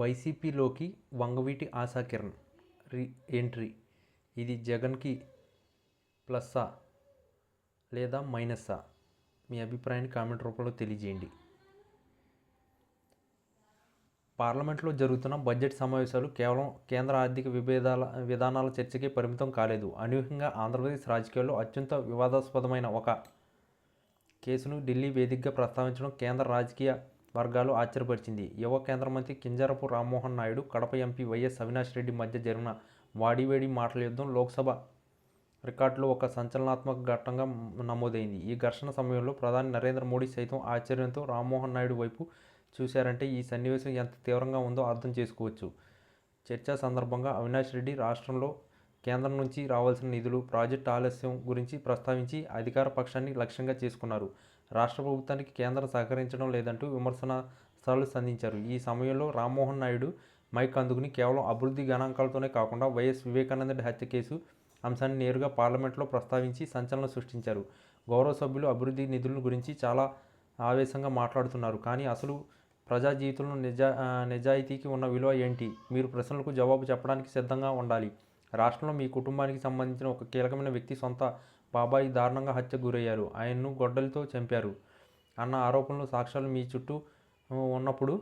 వైసీపీలోకి Vangaveeti ఆశాకిరణ్ re entry. ఇది జగన్కి ప్లస్సా లేదా మైనస్సా? మీ అభిప్రాయాన్ని కామెంట్ రూపంలో తెలియజేయండి. పార్లమెంట్లో జరుగుతున్న బడ్జెట్ సమావేశాలు కేవలం కేంద్ర ఆర్థిక విభేదాల విధానాల చర్చకే పరిమితం కాలేదు. అనూహ్యంగా ఆంధ్రప్రదేశ్ రాజకీయాల్లో అత్యంత వివాదాస్పదమైన ఒక కేసును ఢిల్లీ వేదికగా ప్రస్తావించడం కేంద్ర రాజకీయ వర్గాలు ఆశ్చర్యపరిచింది. యువ కేంద్ర మంత్రి కింజరపు రామ్మోహన్ నాయుడు కడప ఎంపీ వైఎస్ అవినాష్ రెడ్డి మధ్య జరిగిన వాడివేడి మాటల యుద్ధం లోక్సభ రికార్డులో ఒక సంచలనాత్మక ఘట్టంగా నమోదైంది. ఈ ఘర్షణ సమయంలో ప్రధాని నరేంద్ర మోడీ సైతం ఆశ్చర్యంతో రామ్మోహన్ నాయుడు వైపు చూశారంటే ఈ సన్నివేశం ఎంత తీవ్రంగా ఉందో అర్థం చేసుకోవచ్చు. చర్చా సందర్భంగా అవినాష్ రెడ్డి రాష్ట్రంలో కేంద్రం నుంచి రావాల్సిన నిధులు ప్రాజెక్టు ఆలస్యం గురించి ప్రస్తావించి అధికార పక్షాన్ని లక్ష్యంగా చేసుకున్నారు. రాష్ట్ర ప్రభుత్వానికి కేంద్రం సహకరించడం లేదంటూ విమర్శనాస్త్రాలు సంధించారు. ఈ సమయంలో రామ్మోహన్ నాయుడు మైక్ అందుకుని కేవలం అభివృద్ధి గణాంకాలతోనే కాకుండా వైఎస్ వివేకానంద హత్య కేసు అంశాన్ని నేరుగా పార్లమెంట్లో ప్రస్తావించి సంచలనం సృష్టించారు. గౌరవ సభ్యులు అభివృద్ధి నిధుల గురించి చాలా ఆవేశంగా మాట్లాడుతున్నారు. కానీ అసలు ప్రజా జీవితంలో నిజా నిజాయితీకి ఉన్న విలువ ఏంటి? మీరు ప్రశ్నలకు జవాబు చెప్పడానికి సిద్ధంగా ఉండాలి. రాష్ట్రంలో మీ కుటుంబానికి సంబంధించిన ఒక కీలకమైన వ్యక్తి సొంత బాబాయి దారుణంగా హత్యకు గురయ్యారు. ఆయన్ను గొడ్డలతో చంపారు అన్న ఆరోపణలు సాక్ష్యాలు మీ చుట్టూ ఉన్నప్పుడు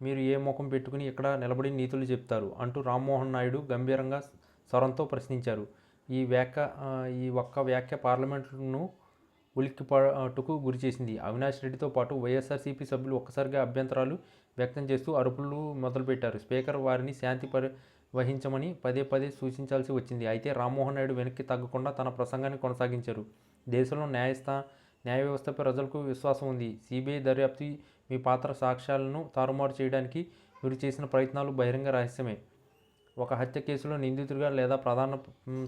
మీరు ఏ ముఖం పెట్టుకుని ఇక్కడ నిలబడి నీతులు చెప్తారు అంటూ రామ్మోహన్ నాయుడు గంభీరంగా స్వరంతో ప్రశ్నించారు. ఈ వ్యాఖ్య ఈ ఒక్క వ్యాఖ్య పార్లమెంటును ఉలిక్కిపాటుకు గురిచేసింది అవినాష్ రెడ్డితో పాటు వైఎస్ఆర్సీపీ సభ్యులు ఒక్కసారిగా అభ్యంతరాలు వ్యక్తం చేస్తూ అరుపులు మొదలుపెట్టారు. స్పీకర్ వారిని శాంతి పరి వహించమని పదే పదే సూచించాల్సి వచ్చింది. అయితే రామ్మోహన్ నాయుడు వెనక్కి తగ్గకుండా తన ప్రసంగాన్ని కొనసాగించారు. దేశంలో న్యాయస్థా న్యాయ వ్యవస్థపై ప్రజలకు విశ్వాసం ఉంది. సిబిఐ దర్యాప్తు మీ పాత్ర సాక్ష్యాలను తారుమారు చేయడానికి మీరు చేసిన ప్రయత్నాలు బహిరంగ రహస్యమే. ఒక హత్య కేసులో నిందితుడిగా లేదా ప్రధాన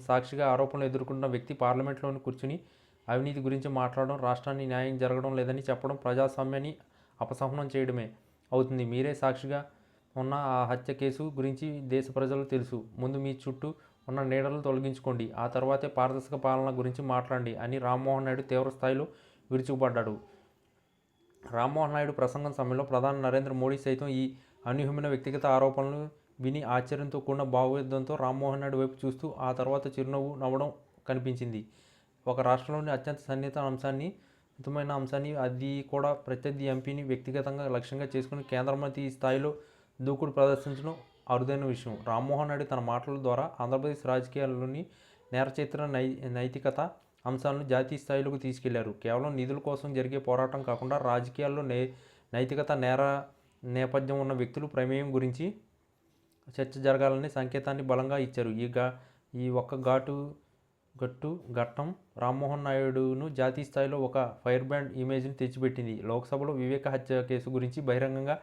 సాక్షిగా ఆరోపణలు ఎదుర్కొంటున్న వ్యక్తి పార్లమెంట్లోని కూర్చుని అవినీతి గురించి మాట్లాడడం రాష్ట్రాన్ని న్యాయం జరగడం లేదని చెప్పడం ప్రజాస్వామ్యాన్ని అపసహనం చేయడమే అవుతుంది. మీరే సాక్షిగా ఉన్న ఆ హత్య కేసు గురించి దేశ ప్రజలు తెలుసు. ముందు మీ చుట్టూ ఉన్న నీడలు తొలగించుకోండి. ఆ తర్వాతే పారదర్శక పాలన గురించి మాట్లాడండి అని రామ్మోహన్ నాయుడు తీవ్రస్థాయిలో విరుచుకుపడ్డాడు. రామ్మోహన్ నాయుడు ప్రసంగం సమయంలో ప్రధాని నరేంద్ర మోడీ సైతం ఈ అనూహ్యమైన వ్యక్తిగత ఆరోపణలు విని ఆశ్చర్యంతో కూడిన భావోద్యంతో రామ్మోహన్ నాయుడు వైపు చూస్తూ ఆ తర్వాత చిరునవ్వు నవ్వడం కనిపించింది. ఒక రాష్ట్రంలోని అత్యంత సన్నిహిత అంశాన్ని హితమైన అంశాన్ని అది కూడా ప్రత్యర్థి ఎంపీని వ్యక్తిగతంగా లక్ష్యంగా చేసుకుని కేంద్ర మంత్రి ఈ స్థాయిలో దూకుడు ప్రదర్శించడం అరుదైన విషయం. రామ్మోహన్ నాయుడు తన మాటల ద్వారా ఆంధ్రప్రదేశ్ రాజకీయాల్లోని నేరచరిత్ర నై నైతికత అంశాలను జాతీయ స్థాయిలోకి తీసుకెళ్ళారు. కేవలం నిధుల కోసం జరిగే పోరాటం కాకుండా రాజకీయాల్లో నే నైతికత నేర నేపథ్యం ఉన్న వ్యక్తులు ప్రమేయం గురించి చర్చ జరగాలని సంకేతాన్ని బలంగా ఇచ్చారు. ఈ గా ఈ ఒక్క ఘాటు గట్టు ఘట్టం రామ్మోహన్ నాయుడును జాతీయ స్థాయిలో ఒక ఫైర్ బ్రాండ్ ఇమేజ్ని తెచ్చిపెట్టింది. లోక్సభలో వివేక హత్య కేసు గురించి బహిరంగంగా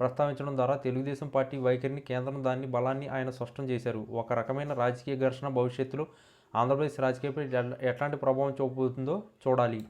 ప్రస్తావించడం ద్వారా తెలుగుదేశం పార్టీ వైఖరిని కేంద్రం దాని బలాన్ని ఆయన స్పష్టం చేశారు. ఒక రకమైన రాజకీయ ఘర్షణ భవిష్యత్తులో ఆంధ్రప్రదేశ్ రాజకీయపై ఎట్లాంటి ప్రభావం చూపుతుందో చూడాలి.